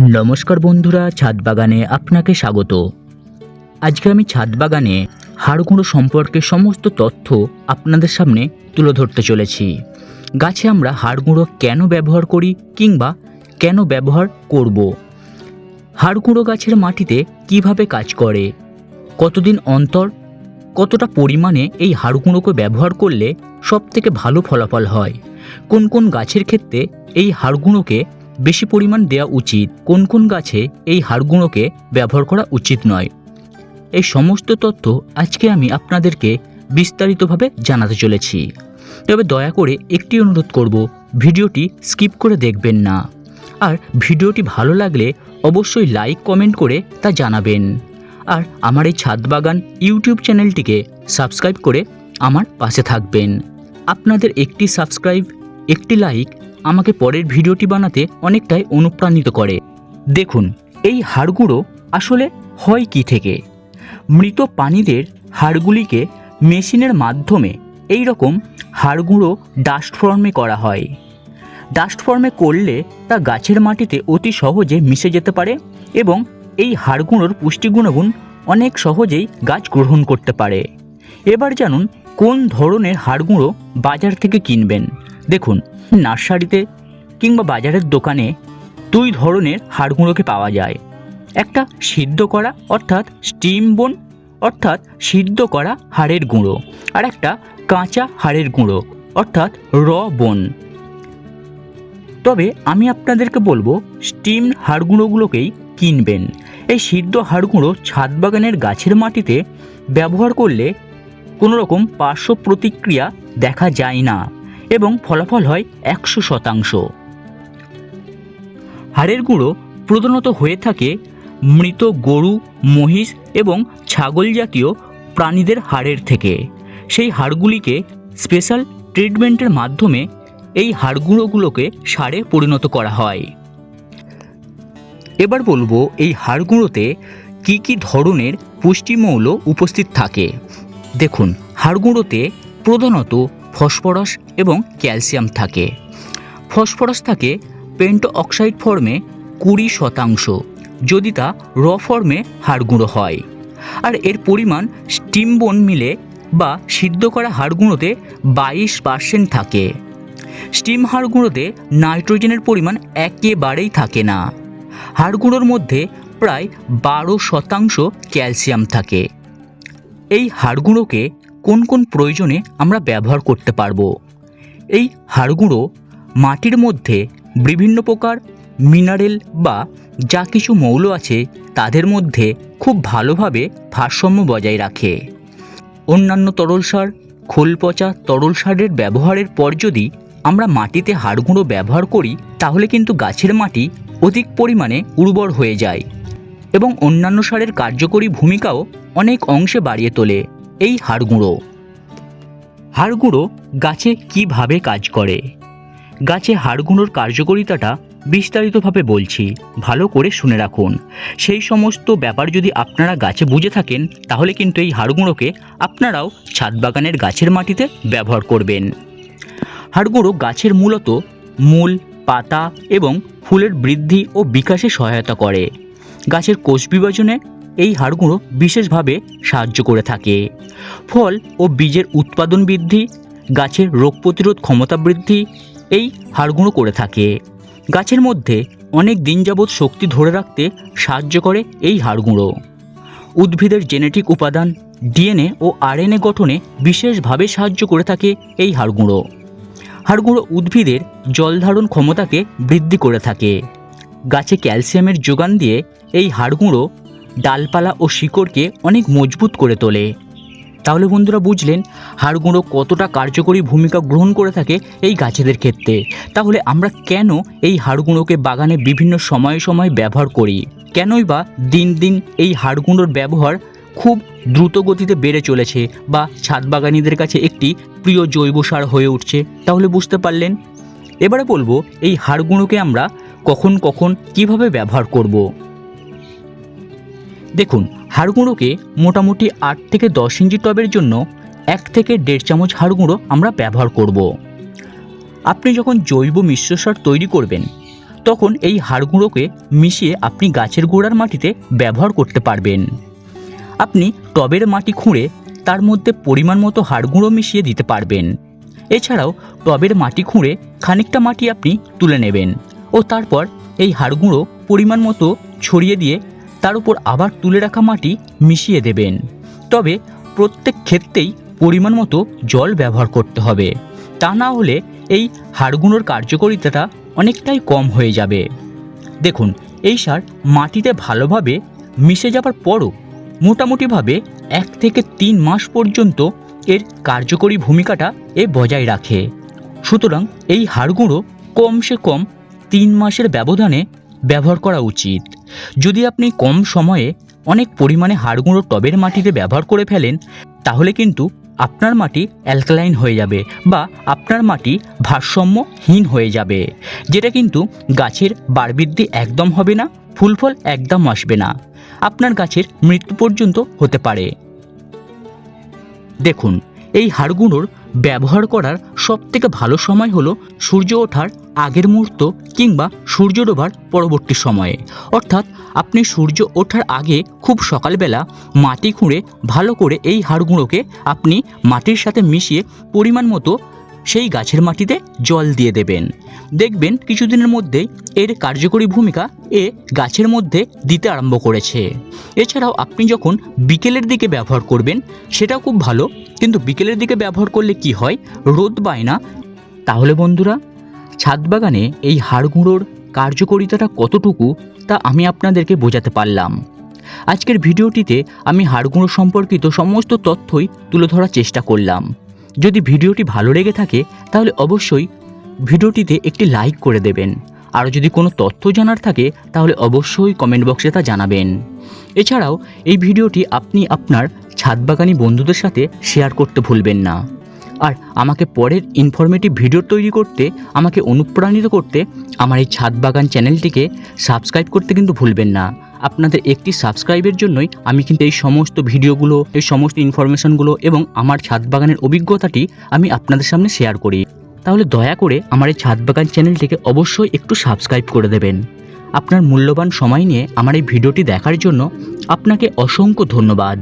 নমস্কার বন্ধুরা, ছাদ বাগানে আপনাকে স্বাগত। আজকে আমি ছাদ বাগানে হাড়গুঁড়ো সম্পর্কে সমস্ত তথ্য আপনাদের সামনে তুলে ধরতে চলেছি। গাছে আমরা হাড়গুঁড়ো কেন ব্যবহার করি কিংবা কেন ব্যবহার করব? হাড়গুঁড়ো গাছের মাটিতে কীভাবে কাজ করে? কতদিন অন্তর কতটা পরিমাণে এই হাড়গুঁড়োকে ব্যবহার করলে সবথেকে ভালো ফলাফল হয়? কোন কোন গাছের ক্ষেত্রে এই হাড়গুঁড়োকে বেশি পরিমাণ দেওয়া উচিত কোন কোন গাছে এই হাড়গুঁড়োকে ব্যবহার করা উচিত নয়। এই সমস্ত তথ্য আজকে আমি আপনাদেরকে বিস্তারিতভাবে জানাতে চলেছি। তবে দয়া করে একটি অনুরোধ করব, ভিডিওটি স্কিপ করে দেখবেন না। আর ভিডিওটি ভালো লাগলে অবশ্যই লাইক, কমেন্ট করে তা জানাবেন। আর আমার এই ছাদ বাগান ইউটিউব চ্যানেলটিকে সাবস্ক্রাইব করে আমার পাশে থাকবেন। আপনাদের একটি সাবস্ক্রাইব, একটি লাইক আমাকে পরের ভিডিওটি বানাতে অনেকটাই অনুপ্রাণিত করে। দেখুন, এই হাড়গুঁড়ো আসলে হয় কি থেকে? মৃত প্রাণীদের হাড়গুলিকে মেশিনের মাধ্যমে এই রকম হাড়গুঁড়ো ডাস্ট ফর্মে করা হয়। ডাস্ট ফর্মে করলে তা গাছের মাটিতে অতি সহজে মিশে যেতে পারে এবং এই হাড়গুঁড়োর পুষ্টি গুণগুণ অনেক সহজেই গাছ গ্রহণ করতে পারে। এবার জানুন, কোন ধরনের হাড়গুঁড়ো বাজার থেকে কিনবেন? দেখুন, নার্সারিতে কিংবা বাজারের দোকানে দুই ধরনের হাড়গুঁড়োকে পাওয়া যায়। একটা সিদ্ধ করা, অর্থাৎ স্টিম বোন, অর্থাৎ সিদ্ধ করা হাড়ের গুঁড়ো। আর একটা কাঁচা হাড়ের গুঁড়ো, অর্থাৎ র বোন। তবে আমি আপনাদেরকে বলব, স্টিম হাড়গুঁড়োগুলোকেই কিনবেন। এই সিদ্ধ হাড়গুঁড়ো ছাদ বাগানের গাছের মাটিতে ব্যবহার করলে কোনো রকম পার্শ্ব প্রতিক্রিয়া দেখা যায় না। এবং ফলাফল হয় একশো শতাংশ। হাড়ের গুঁড়ো প্রধানত হয়ে থাকে মৃত গরু, মহিষ এবং ছাগল জাতীয় প্রাণীদের হাড়ের থেকে। সেই হাড়গুলিকে স্পেশাল ট্রিটমেন্টের মাধ্যমে এই হাড়গুঁড়োগুলোকে সারে পরিণত করা হয়। এবার বলব এই হাড়গুঁড়োতে কী কী ধরনের পুষ্টিমৌল উপস্থিত থাকে। দেখুন, হাড়গুঁড়োতে প্রধানত ফসফরাস এবং ক্যালসিয়াম থাকে। ফসফরাস থাকে পেন্ট অক্সাইড ফর্মে কুড়ি শতাংশ, যদি তা র ফর্মে হাড়গুঁড়ো হয়। আর এর পরিমাণ স্টিমবোন মিলে বা সিদ্ধ করা হাড়গুঁড়োতে বাইশ পার্সেন্ট থাকে। স্টিম হাড়গুঁড়োতে নাইট্রোজেনের পরিমাণ একেবারেই থাকে না। হাড়গুঁড়োর মধ্যে প্রায় বারো শতাংশ ক্যালসিয়াম থাকে। এই হাড়গুঁড়োকে কোন কোন প্রয়োজনে আমরা ব্যবহার করতে পারব। এই হাড়গুঁড়ো মাটির মধ্যে বিভিন্ন প্রকার মিনারেল বা যা কিছু মৌল আছে, তাদের মধ্যে খুব ভালোভাবে ভারসাম্য বজায় রাখে। অন্যান্য তরল সার, খোল পচা তরল সারের ব্যবহারের পর যদি আমরা মাটিতে হাড়গুঁড়ো ব্যবহার করি, তাহলে কিন্তু গাছের মাটি অধিক পরিমাণে উর্বর হয়ে যায় এবং অন্যান্য সারের কার্যকরী ভূমিকাও অনেক অংশে বাড়িয়ে তোলে। এই হাড়গুঁড়ো। হাড়গুঁড়ো গাছে কীভাবে কাজ করে? গাছে হাড়গুঁড়োর কার্যকারিতাটা বিস্তারিতভাবে বলছি, ভালো করে শুনে রাখুন। সেই সমস্ত ব্যাপার যদি আপনারা গাছে বুঝে থাকেন, তাহলে কিন্তু এই হাড়গুঁড়োকে আপনারাও ছাদ বাগানের গাছের মাটিতে ব্যবহার করবেন। হাড়গুঁড়ো গাছের মূলত মূল, পাতা এবং ফুলের বৃদ্ধি ও বিকাশে সহায়তা করে। গাছের কোষ বিভাজনে এই হাড়গুঁড়ো বিশেষভাবে সাহায্য করে থাকে। ফল ও বীজের উৎপাদন বৃদ্ধি, গাছের রোগ প্রতিরোধ ক্ষমতা বৃদ্ধি এই হাড়গুঁড়ো করে থাকে। গাছের মধ্যে অনেক দিন যাবৎ শক্তি ধরে রাখতে সাহায্য করে এই হাড়গুঁড়ো। উদ্ভিদের জেনেটিক উপাদান, ডিএনএ ও আরএনএ গঠনে বিশেষভাবে সাহায্য করে থাকে এই হাড়গুঁড়ো। হাড়গুঁড়ো উদ্ভিদের জলধারণ ক্ষমতাকে বৃদ্ধি করে থাকে। গাছে ক্যালসিয়ামের যোগান দিয়ে এই হাড়গুঁড়ো ডালপালা ও শিকড়কে অনেক মজবুত করে তোলে। তাহলে বন্ধুরা বুঝলেন হাড়গুঁড়ো কতটা কার্যকরী ভূমিকা গ্রহণ করে থাকে এই গাছেদের ক্ষেত্রে। তাহলে আমরা কেন এই হাড়গুঁড়োকে বাগানে বিভিন্ন সময়ে সময়ে ব্যবহার করি? কেনই বা দিন দিন এই হাড়গুঁড়োর ব্যবহার খুব দ্রুত গতিতে বেড়ে চলেছে বা ছাদ বাগানিদের কাছে একটি প্রিয় জৈব সার হয়ে উঠছে। তাহলে বুঝতে পারলেন? এবারে বলব এই হাড়গুঁড়োকে আমরা কখন কখন কীভাবে ব্যবহার করব। দেখুন, হাড়গুঁড়োকে মোটামুটি আট থেকে দশ ইঞ্চি টবের জন্য এক থেকে দেড় চামচ হাড়গুঁড়ো আমরা ব্যবহার করব। আপনি যখন জৈব মিশ্র সার তৈরি করবেন, তখন এই হাড় গুঁড়োকে মিশিয়ে আপনি গাছের গোড়ার মাটিতে ব্যবহার করতে পারবেন আপনি টবের মাটি খুঁড়ে তার মধ্যে পরিমাণ মতো হাড় গুঁড়ো মিশিয়ে দিতে পারবেন এছাড়াও টবের মাটি খুঁড়ে খানিকটা মাটি আপনি তুলে নেবেন ও তারপর এই হাড় গুঁড়ো পরিমাণ মতো ছড়িয়ে দিয়ে তার উপর আবার তুলে রাখা মাটি মিশিয়ে দেবেন। তবে প্রত্যেক ক্ষেত্রেই পরিমাণ মতো জল ব্যবহার করতে হবে। তা না হলে এই হাড়গুঁড়োর কার্যকারিতাটা অনেকটাই কম হয়ে যাবে। দেখুন, এই সার মাটিতে ভালোভাবে মিশে যাবার পরও মোটামুটিভাবে এক থেকে তিন মাস পর্যন্ত এর কার্যকরী ভূমিকাটা এ বজায় রাখে। সুতরাং এই হাড়গুঁড়ো কমসে কম তিন মাসের ব্যবধানে ব্যবহার করা উচিত। যদি আপনি কম সময়ে অনেক পরিমাণে হাড়গুঁড়ো টবের মাটিতে ব্যবহার করে ফেলেন, তাহলে কিন্তু আপনার মাটি অ্যালকালাইন হয়ে যাবে বা আপনার মাটি ভারসাম্যহীন হয়ে যাবে। যেটা কিন্তু গাছের বাড়বৃদ্ধি একদম হবে না ফুল ফল একদম আসবে না। আপনার গাছের মৃত্যু পর্যন্ত হতে পারে। দেখুন, এই হাড়গুঁড়োর ব্যবহার করার সবথেকে ভালো সময় হলো সূর্য ওঠার আগের মুহূর্ত কিংবা সূর্য ডোবার পরবর্তী সময়ে। অর্থাৎ আপনি সূর্য ওঠার আগে খুব সকালবেলা মাটি খুঁড়ে ভালো করে এই হাড়গুঁড়োকে আপনি মাটির সাথে মিশিয়ে পরিমাণ মতো সেই গাছের মাটিতে জল দিয়ে দেবেন। দেখবেন কিছুদিনের মধ্যেই এর কার্যকরী ভূমিকা এ গাছের মধ্যে দিতে আরম্ভ করেছে। এছাড়াও আপনি যখন বিকেলের দিকে ব্যবহার করবেন, সেটাও খুব ভালো। কিন্তু বিকেলের দিকে ব্যবহার করলে কি হয়? রোদ পায় না। তাহলে বন্ধুরা, ছাদ বাগানে এই হাড়গুঁড়োর কার্যকারিতাটা কতটুকু তা আমি আপনাদেরকে বোঝাতে পারলাম। আজকের ভিডিওটিতে আমি হাড়গুঁড়ো সম্পর্কিত সমস্ত তথ্যই তুলে ধরার চেষ্টা করলাম। যদি ভিডিওটি ভালো লেগে থাকে, তাহলে অবশ্যই ভিডিওটিতে একটি লাইক করে দেবেন। আর যদি কোনো তথ্য জানার থাকে, তাহলে অবশ্যই কমেন্ট বক্সে তা জানাবেন। এছাড়াও, এই ভিডিওটি আপনি আপনার ছাদবাগানি বন্ধুদের সাথে শেয়ার করতে ভুলবেন না। আর আমাকে পরের ইনফরমেটিভ ভিডিও তৈরি করতে, আমাকে অনুপ্রাণিত করতে, আমার এই ছাদ বাগান চ্যানেলটিকে সাবস্ক্রাইব করতে কিন্তু ভুলবেন না। আপনাদের একটি সাবস্ক্রাইবের জন্যই আমি কিন্তু এই সমস্ত ভিডিওগুলো, এই সমস্ত ইনফরমেশনগুলো এবং আমার ছাদ বাগানের অভিজ্ঞতাটি আমি আপনাদের সামনে শেয়ার করি। তাহলে দয়া করে আমার এই ছাদ বাগান চ্যানেলটিকে অবশ্যই একটু সাবস্ক্রাইব করে দেবেন। আপনার মূল্যবান সময় নিয়ে আমার এই ভিডিওটি দেখার জন্য আপনাকে অসংখ্য ধন্যবাদ।